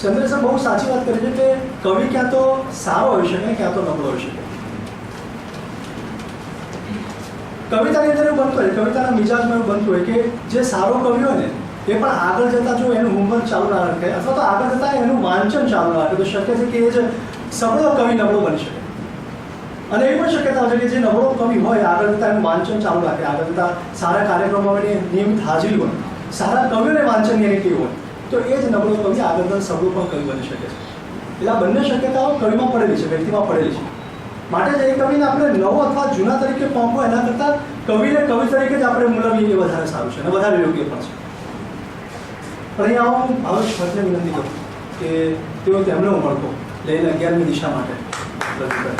ચંદ્ર સર બહુ સાચી વાત કરી છે કે કવિ ક્યાં તો સારો હોઈ શકે, ક્યાં તો નબળો હોઈ શકે. કવિતાની અંદર એવું બનતું હોય કવિતાના મિજાજમાં એવું બનતું હોય કે જે સારો કવિ હોય ને, એ પણ આગળ જતા જો એનું હોમવર્ક ચાલુ ના રાખે, અથવા તો આગળ જતા એનું વાંચન ચાલુ ના રાખે, તો શક્ય છે કે એ જ સબળો કવિ નબળો બની શકે. અને એ પણ શક્યતા છે કે જે નબળો કવિ હોય, આગળ જતા એનું વાંચન ચાલુ રાખે, આગળ જતા સારા કાર્યક્રમો નિયમિત હાજરી હોય, સારા કવિઓને વાંચનની એની હોય. તો એ જ નબળો કવિ આગળ સબળો પણ કવિ બની શકે છે? એટલે આ બંને શક્યતાઓ કવિમાં પડેલી છે, વ્યક્તિમાં પડેલી છે. માટે જ એ કવિને આપણે નવો અથવા જૂના તરીકે પહોંચવો એના કરતાં કવિને કવિ તરીકે જ આપણે મૂલવીએ એ વધારે સારું છે અને વધારે યોગ્ય પણ છે. પણ અહીંયા હું ભાવેશ ભટ્ટને વિનંતી કરું કે તેઓ તેમનો ઉમળકો લઈને અગિયારમી દિશા માટે રજૂ કરે.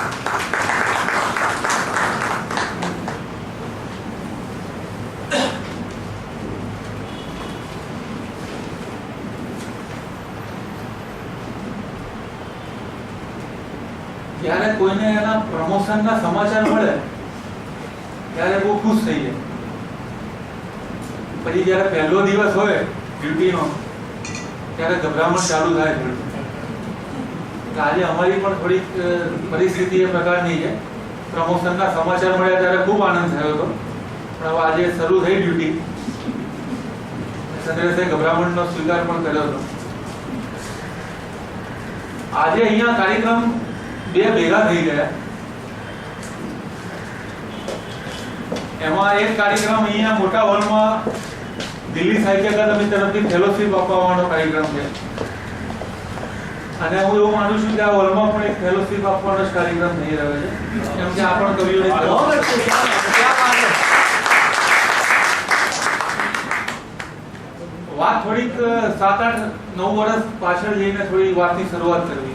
જ્યારે કોઈને એના પ્રમોશનના સમાચાર મળે, ત્યારે બહુ ખુશ થઈ જાય. પછી જ્યારે પહેલો દિવસ હોય ડ્યુટીનો, ત્યારે ગભરામણ ચાલુ થાય આજે અમારી પણ થોડીક પરિસ્થિતિ એ પ્રકારની છે. પ્રમોશનના સમાચાર મળ્યા ત્યારે ખૂબ આનંદ થયો હતો. પણ હવે આજે શરૂ થઈ ડ્યુટી. ચંદ્રસે ગભરામણનો સ્વીકાર પણ કર્યો હતો. આજે અહીંયા કાર્યક્રમ બે ભેગા થઈ ગયા. એમાં એક કાર્યક્રમ અહીંયા મોટા હોલમાં દિલ્હી સાહિત્ય અકાદમી તરફથી ફેલોશિપ આપવાનો કાર્યક્રમ છે. અને હું એવું માનું છું કે આ હોલમાં પણ એક ફેલોશિપ આપવાનો જ કાર્યક્રમ થઈ રહ્યો છે. કેમ કે આ પણ કવિઓની વાત થોડીક સાત આઠ નવ વર્ષ પાછળ જઈને થોડી વાતની શરૂઆત કરવી છે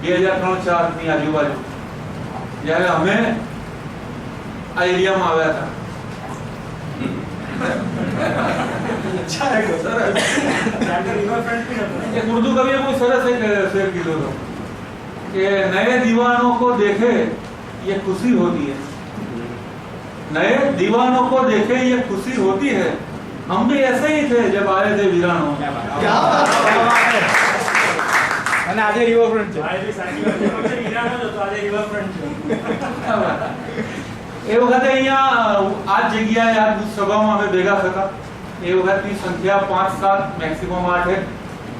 બે હજાર ત્રણ ચાર ની આજુબાજુ જ્યારે અમે આ એરિયામાં આવ્યા હતા એક ઉર્દू कवि ने कोई सरस एक शेर की दो कि नए दीवानों को देखे ये खुशी होती है नए दीवानों को देखे ये खुशी होती है हम भी ऐसे ही थे जब आए थे वीरानों ક્યાં વાત છે? અને આજે રિવરફ્રન્ટ છે. એ વખતે અહીંયા આ જગ્યાએ આ સભામાં અમે ભેગા થતા. એ વખતની સંખ્યા પાંચ સાત મેક્સિમમ આઠ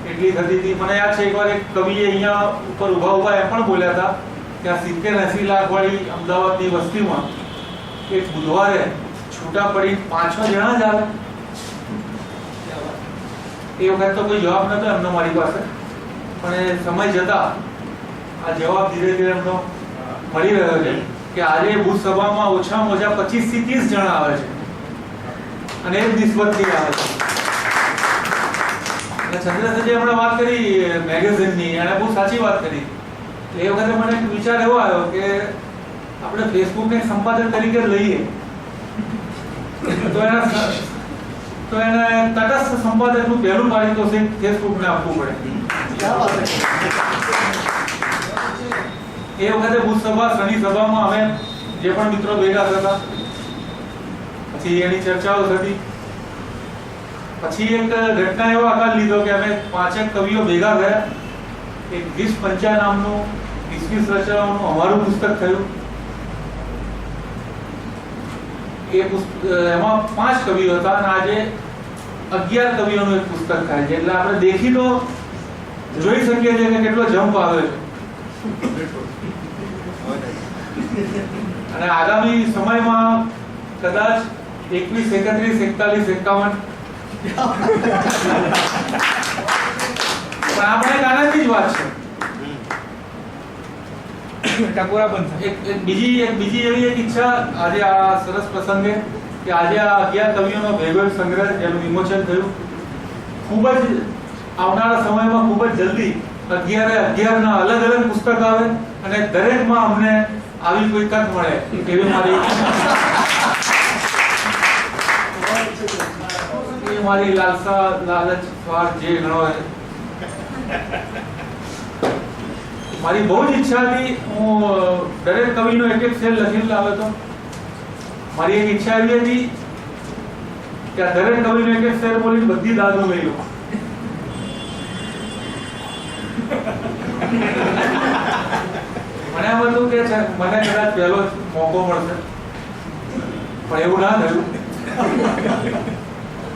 એટલી થતી હતી. મને યાદ છે એકવાર એક કવિએ અહીંયા ઉપર ઊભા ઊભા એમ પણ બોલ્યા હતા કે આ સિત્તેર એસી લાખ વાળી અમદાવાદની વસ્તીમાં એક બુધવારે છૂટા પડી પાંચ છ જણા જ આવે. એ વખત તો કોઈ જવાબ નતો એમનો મારી પાસે. પણ એ સમય જતા આ જવાબ ધીરે ધીરે એમનો મળી રહ્યો છે કે આજે સભામાં ઓછામાં ઓછા પચીસથી ત્રીસ જણા આવે છે. અને એ જ નિસ્બતથી આવે છે. અને ચંદ્રસજી હમણાં વાત કરી મેગેઝિનની, એણે બહુ સાચી વાત કરી. એ વખતે મને વિચાર એવો આવ્યો કે આપણે ફેસબુકને સંપાદક તરીકે લઈએ. તો એના તો એને તટસ્થ સંપાદકનું પહેલું પારિતોષિક ફેસબુકને આપવું પડે? એ વખતે બુથ સભા શનિ સભામાં અમે જે પણ મિત્રો ભેગા થતા પછી એની ચર્ચાઓ થતી. પછી એક ઘટના એવો આકાર લીધો કે અમે પાંચેક કવિઓ ભેગા થયા. એક વીસ પંચા નામનું વીસ વીસ રચનાઓનું અમારું પુસ્તક થયું. એ પુસ્તક એમાં પાંચ કવિઓ હતા અને આજે અગિયાર કવિઓનું એક પુસ્તક થાય છે. એટલે આપણે દેખી તો જોઈ શકીએ છીએ કે કેટલો જમ્પ આવે. છે અને આગામી સમયમાં કદાચ એકવીસ, એકત્રીસ, એકતાલીસ, એકાવન. પણ આપણે આનંદની જ વાત છે. બીજી એક બીજી એવી એક ઈચ્છા આજે આ સરસ પ્રસંગે કે આજે આ અગિયાર કવિઓનો ભેગોળ સંગ્રહ જેનું વિમોચન થયું. ખૂબ જ આવનારા સમયમાં ખૂબ જ જલ્દી અગિયારે અગિયારના અલગ અલગ પુસ્તક આવે અને દરેકમાં અમને આવી કોઈ તક મળે, એવી મારી મારી લાલસા, લાલચ, સ્વાર્થ જે ઘણો મારી બહુ જ ઈચ્છા હતી, હું દરેક કવિનો એક એક શેર લખીને લાવ્યો હતો. મારી એક ઈચ્છા એવી હતી કે દરેક કવિનો એક એક શેર બોલીને બધી દાદો લઈ કે છે? મને કદાચ પહેલો મોકો મળશે. પણ એવું ના થયું.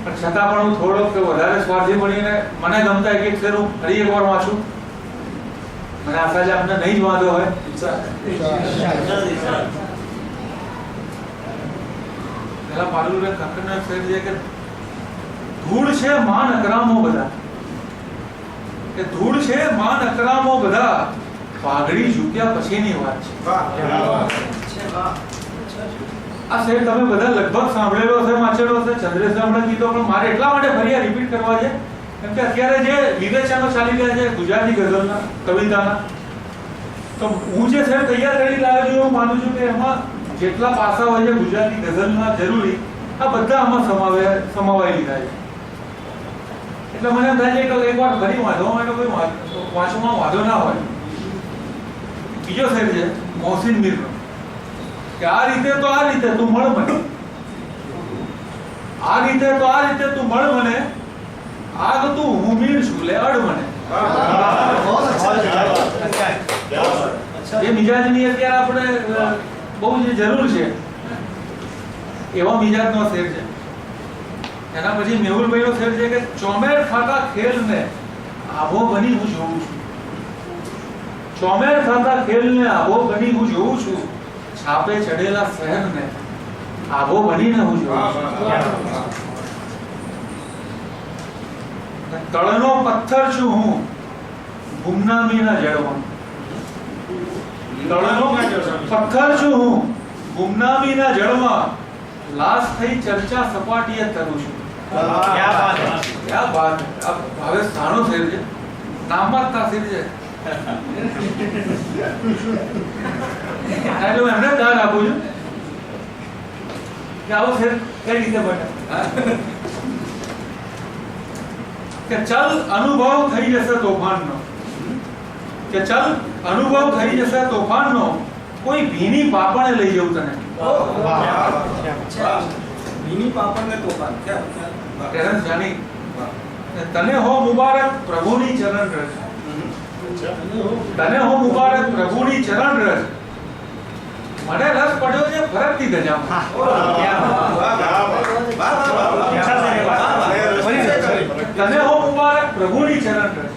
પણ છતાં પણ હું થોડોક વધારે સ્વાર્થી બનીને મને ગમતા એક એક ફેર હું ફરી એકવાર વાંચું. મને આશા છે આપને નહીં જ વાંધો હોય. પેલા પાલુભાઈ કાકડના શેર છે કે ધૂળ છે માન અકરામો બધા. કે ધૂળ છે માન અકરામો બધા. પાઘડી ઝૂક્યા પછીની વાત છે. આ શેર તમે બધા લગભગ સાંભળેલો હશે વાંચેલો હશે ચંદ્રેશ આપણે કીધો પણ મારે એટલા માટે ફરી આ રિપીટ કરવા છે કેમ કે અત્યારે જે વિવેચનો ચાલી રહ્યા છે ગુજરાતી ગઝલના કવિતાના તો હું જે શેર તૈયાર કરી લાવ્યો છું હું માનું છું કે એમાં જેટલા પાસા હોય છે ગુજરાતી ગઝલના જરૂરી આ બધા આમાં સમાવે સમાવાઈ લીધા છે. એટલે મને એમ થાય છે કે એકવાર ફરી વાંચવા માટે કોઈ વાંચવામાં વાંધો ના હોય. બીજો સાહેબ છે, મોહસિન મીરનો કે આ રીતે તો આ રીતે તું મળ મને. આ રીતે તો આ રીતે તું મળ મને. આગ તું હું મીર છું, લે અડ મને. એ મિજાજની અત્યારે આપણે બહુ જ જરૂર છે. એવા મિજાજ નો શેર છે. એના પછી મેહુલભાઈનો શેર છે કે ચોમેર ખાતા ખેલ ને આભો બની હું જોઉં છું. ચોમેર થતા ખેલને આભો બની હું જોઉં છું. છાપે ચડેલા શહેરને આભો બનીને હું જોઉં છું. તળનો પથ્થર છું હું. ગુમનામીના જળમાં. તળનો પથ્થર છું હું. ગુમનામીના જળમાં લાશ થઈ ચર્ચા સપાટીએ તરું છું. ક્યાં બાત? ક્યાં વાત હવે સાણો થઈ છે. નામ જ થઈ છે. એટલે હું એમને દર આપું છું કે આવું ફેર કઈ રીતે બને? કે ચલ અનુભવ થઈ જશે તોફાનનો. કે ચલ અનુભવ થઈ જશે તોફાનનો કોઈ ભીની પાપણે લઈ જવું તને. ભીની પાપડ ને તોફાન તને હો મુબારક પ્રભુની ચરણ રજ તને હું મુબારક પ્રભુની ચરણ રસ મને રસ પડ્યો છે ફરકતી ધજામાં તને હું મુબારક પ્રભુની ચરણ રસ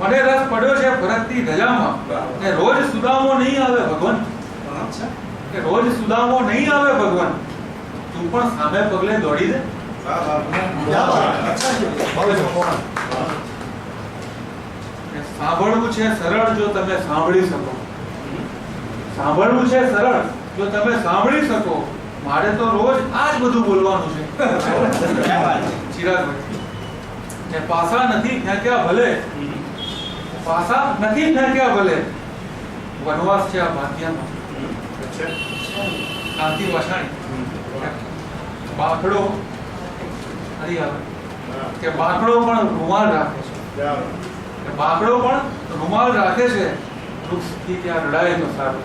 મને રસ પડ્યો છે ફરકતી ધજામાં ને રોજ સુદામો નહીં આવે ભગવાન કે રોજ સુદામો નહીં આવે ભગવાન તું પણ સામે પગલે દોડી દે વાહ વાહ વાહ અચ્છા સાંભળવું છે સરળ જો તમે સાંભળી શકો. સાંભળવું છે સરળ જો તમે સાંભળી શકો. મારે તો રોજ આ જ બધું બોલવાનું છે. ચિરાગભાઈ ને પાસા નથી ફેંક્યા ભલે? પાસા નથી ફેંક્યા ભલે? વનવાસ છે આ ભાગ્યમાં. કાંતિ વસાણી. બાકડો. હરી આવે કે બાકડો પણ રૂમાલ રાખે છે. બાબડો પણ રૂમાલ રાખે છે. વૃક્ષથી ત્યાં રડાય તો સારું.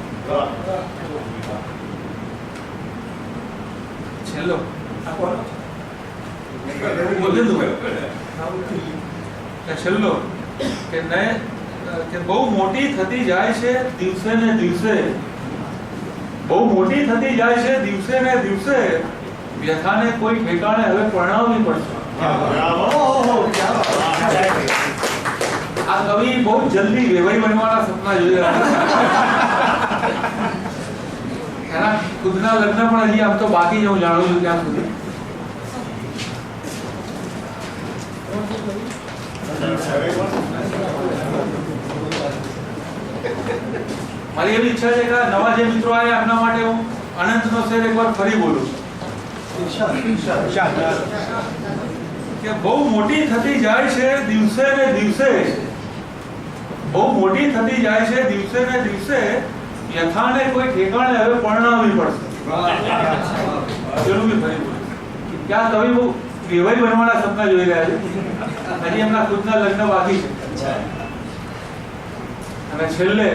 છેલ્લો. છેલ્લો. કે ને કે બહુ મોટી થતી જાય છે દિવસે ને દિવસે. બહુ મોટી થતી જાય છે દિવસે ને દિવસે. વ્યથાને કોઈ ઠેકાણે હવે પરણાવવી પડશે. કવિ બહુ જલ્દી વેવાઈ બનવાના સપના જોઈ રહ્યા એના ખુદના લગ્ન પણ હજી આમ તો બાકી જ હું જાણું છું ત્યાં સુધી. મારી એવી ઈચ્છા છે કે નવા જે મિત્રો આવ્યા એમના માટે હું અનંતનો શેર એકવાર ફરી બોલું કે બહુ મોટી થતી જાય છે દિવસે ને દિવસે. બહુ મોટી થતી જાય છે દિવસે ને દિવસે યથાને કોઈ ઠેકાણે હવે પરણાવવી પડશે. ફરી બોલું કે આ બહુ વેવાઈ બનવાના સપના જોઈ રહ્યા છે. હજી એમના ખુદના લગ્ન બાકી છે. અને છેલ્લે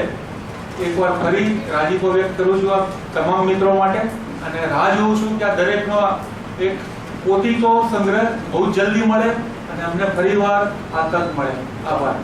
એકવાર ફરી રાજીપો વ્યક્ત કરું છું આ તમામ મિત્રો માટે. અને રાહ જોઉં છું કે આ દરેકનો એક પોતીકો સંગ્રહ બહુ જલ્દી મળે અને અમને ફરીવાર આ તક મળે. આભાર.